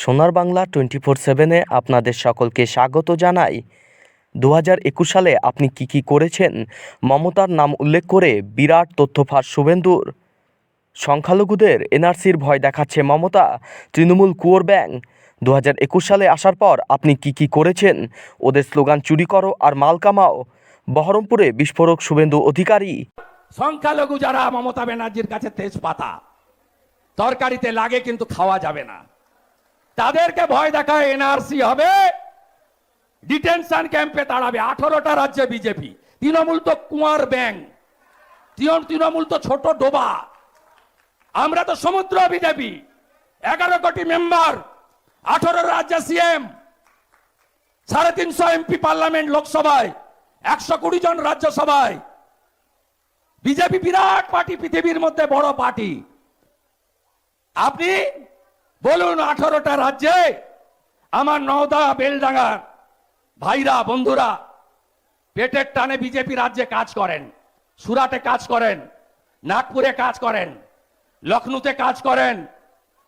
সোনার Bangla twenty four সেভেনে আপনাদের সকলকে স্বাগত জানাই। দু হাজার একুশ সালে আপনি কি কি করেছেন? মমতার নাম উল্লেখ করে বিরাট তথ্যফাঁস শুভেন্দুর। সংখ্যালঘুদের এনআরসির ভয় দেখাচ্ছে মমতা, তৃণমূল কুয়োর ব্যাং। দু হাজার একুশ সালে আসার পর আপনি কি কি করেছেন? ওদের স্লোগান, চুরি করো আর মাল কামাও। বহরমপুরে বিস্ফোরক শুভেন্দু অধিকারী। সংখ্যালঘু যারা মমতা ব্যানার্জির কাছে তেজপাতা, তরকারিতে লাগে কিন্তু খাওয়া যাবে না। তাদেরকে ভয় দেখায় এনআরসি হবে। ডিটেনশন ক্যাম্পে তাড়াবে আঠারোটা রাজ্যে বিজেপি। তৃণমূল তো কুয়ার ব্যাং। তৃণমূল তো ছোট ডোবা। আমরা তো সমুদ্র বিজেপি। এগারো কোটি মেম্বার, আঠারো রাজ্যে সিএম, সাড়ে তিনশো এমপি পার্লামেন্ট লোকসভায়, একশো কুড়ি জন রাজ্যসভায়। বিজেপি বিরাট পার্টি, পৃথিবীর মধ্যে বড় পার্টি। আপনি বলুন আঠারোটা রাজ্যে আমার নওদা বেলডাঙ্গার ভাইরা, বন্ধুরা, পেটের টানে বিজেপি রাজ্যে কাজ করেন, সুরাটে কাজ করেন, নাগপুরে কাজ করেন লখনৌতে কাজ করেন,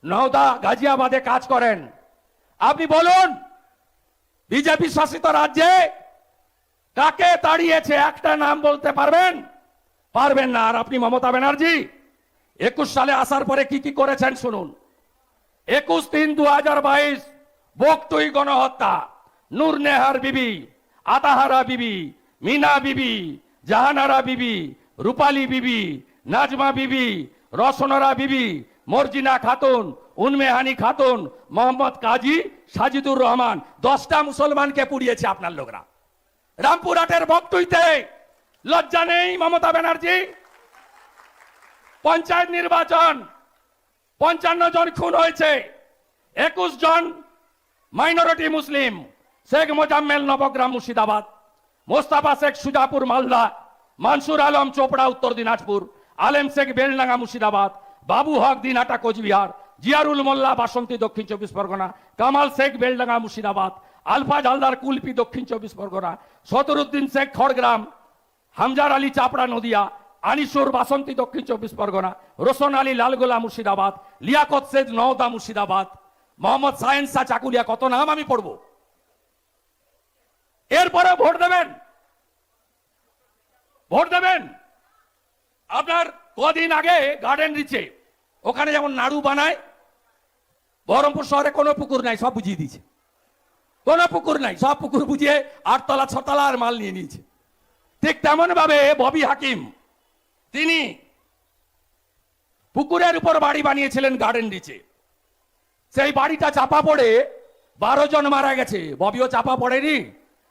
নওদা, গাজিয়াবাদে কাজ করেন। আপনি বলুন, বিজেপি শাসিত রাজ্যে কাকে তাড়িয়েছে? একটা নাম বলতে পারবেন? পারবেন না। আর আপনি মমতা ব্যানার্জি, একুশ সালে আসার পরে কি কি করেছেন শুনুন। একুশ তিন দু হাজার বাইশ বকটুই গণহত্যা, নূর নেহার বিবি, আতাহারা বিবি, মিনা বিবি, জাহানারা বিবি, রূপালী বিবি, নাজমা বিবি, রসনরা বিবি, মর্জিনা খাতুন, উন্মেহানি খাতুন, মোহাম্মদ কাজী সাজিদুর রহমান, দশটা মুসলমানকে পুড়িয়েছে আপনার লোকরা। রামপুরহাটের বকটুইতে লজ্জা নেই মমতা ব্যানার্জি। পঞ্চায়েত নির্বাচন পঞ্চান্ন জন খুন হয়েছে। একুশ জন মাইনরিটি মুসলিম। শেখ মোজাম্মেল, নবগ্রাম, মুর্শিদাবাদ। মোস্তাফা শেখ, সুজাপুর, মালদা। মানসুর আলম চোপড়া, উত্তর দিনাজপুর। আলেম শেখ, বেলডাঙ্গা, মুর্শিদাবাদ। বাবু হক দিনহাটা কোচবিহার। জিয়ারুল মোল্লা, বাসন্তী, দক্ষিণ চব্বিশ পরগনা। কামাল শেখ, বেলডাঙ্গা, মুর্শিদাবাদ। আলফাজ হালদার কুলপি, দক্ষিণ চব্বিশ পরগনা। সতরুদ্দিন শেখ, খড়গ্রাম। হামজার আলী চাপড়া, নদিয়া। আনিসুর বাসন্তী দক্ষিণ চব্বিশ পরগনা, রোশন আলী লালগোলা মুর্শিদাবাদ, লিয়াকত শেখ নওদা মুর্শিদাবাদ, মোহাম্মদ সায়েন্স শাহ চাকুলিয়া, কত নাম আমি পড়ব? এরপরে ভোট দেবেন। ভোট দেবেন। আপনার কদিন আগে গার্ডেন রিচে ওখানে যেমন নাড়ু বানায়, বহরমপুর শহরে কোনো পুকুর নাই, সব বুঝিয়ে দিয়েছে। কোনো পুকুর নাই, সব পুকুর বুঝিয়ে আটতলা, ছতলা আর মাল নিয়ে নিয়েছে। ঠিক তেমন ভাবে ববি হাকিম তিনি পুকুরের উপর বাড়ি বানিয়েছিলেন গার্ডেন রিচে সেই বাড়িটা চাপা পড়ে বারো জন মারা গেছে। ববিও চাপা পড়েনি,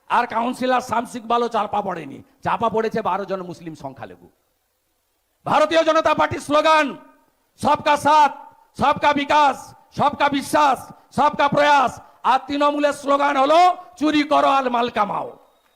আর কাউন্সিলর শামসিক বালও চাপা পড়েনি। চাপা পড়েছে বারো জন মুসলিম সংখ্যালঘু। ভারতীয় জনতা পার্টির স্লোগান, সবকা সাথ, সবকা বিকাশ, সবকা বিশ্বাস, সবকা প্রয়াস। আর তৃণমূলের স্লোগান হলো, চুরি করো আর মাল কামাও।